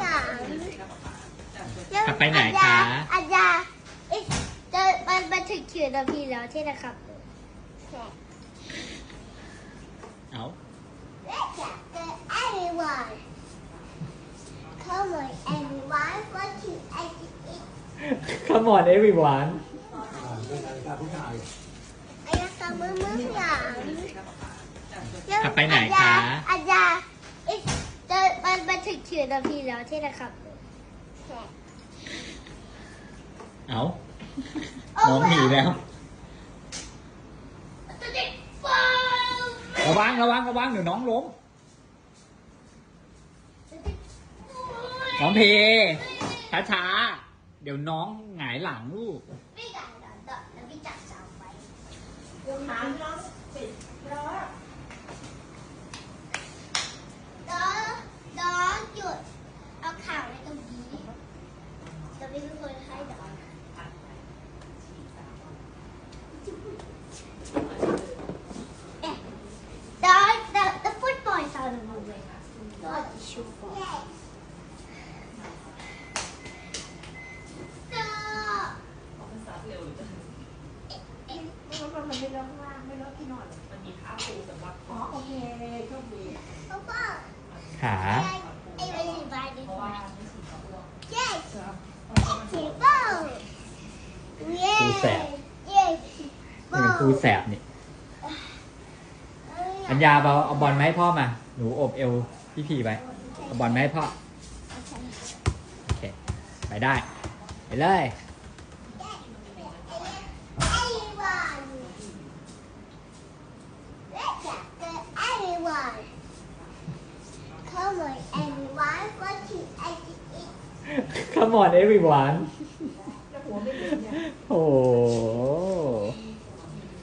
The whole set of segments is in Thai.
หลังกลับไปไหนคะ อาจารย์เอ๊ะจะมันมาถึงคิวนาทีแล้วใช่นะครับ เอา Let's get everyone. Come on, everyone. What to eat? Come on everyone อายาสามมือมือหลังกลับไปไหนคะ อาจารย์เอ๊ะจะมันมา ถึงคิวนาทีแล้วใช่นะครับ เอาน้องหนีแล้ว ระวังระวังระวังเดี๋ยวน้องล้ม น้องเพช้าช้าๆเดี๋ยวน้องหงายหลังลูก ไม่ได้หรอกแล้วพี่จับเสาไว้ถามน้องปิดล้อ น้องน้องหยุด เอาข่าวในตรงนี้จะไม่เป็นคนให้ดอกเอ๊ะดอก the the football is on the way not the shoe ball Stop ไม่รถมันไม่รถข้างล่างไม่รถที่นอนมันมีผ้าปูสำหรับอ๋อโอเคโชคดี Papa ขา everybody เพราะว่าไม่ฉีดกระอ้วก yes football ครูแสบ yes นี่เป็นครูแสบนี่อัญญาเอาเอาบอลมาให้พ่อมา หนูอบเอวพี่พีไว้เอาบอลมาให้พ่อ โอเค ไปได้ ไปเลย Everyone. Let's get everyone. Come on, everyone. What to eat? Come on everyone แล้วหัวไม่ดีเนี่ยโอ้โห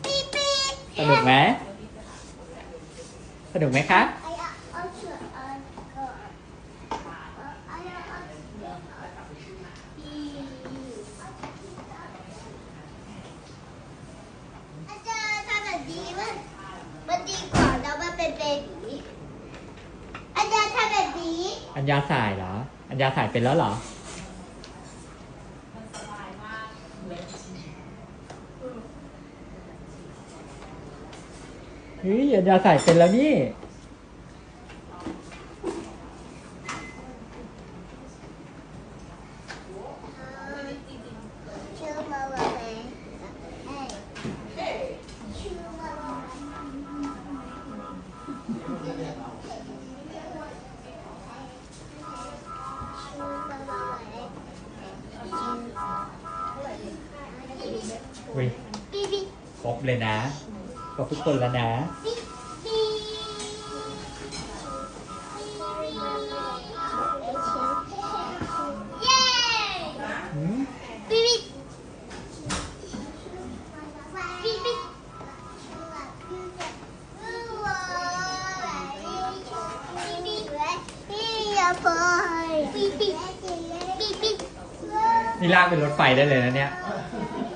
Beep beep. สนุกไหมสนุกไหมคะ I also on I also อาจารย์ทำแบบนี้มันมันดีกว่าแล้วมันเป็นเบบีอาจารย์ทำแบบนี้อัญญาสายเหรอ ยาถ่าสายเป็นแล้วเหรอเฮ้ยยาใสายเป็นแล้วนี่ เฮ้ยบีบีครบเลยนะครบทุกคนแล้วนะบีบีเย้หืมบีบีบีบีอย่าพอยบีบีบีบีนี่ลากเป็นรถไฟได้เลยนะเนี่ยบ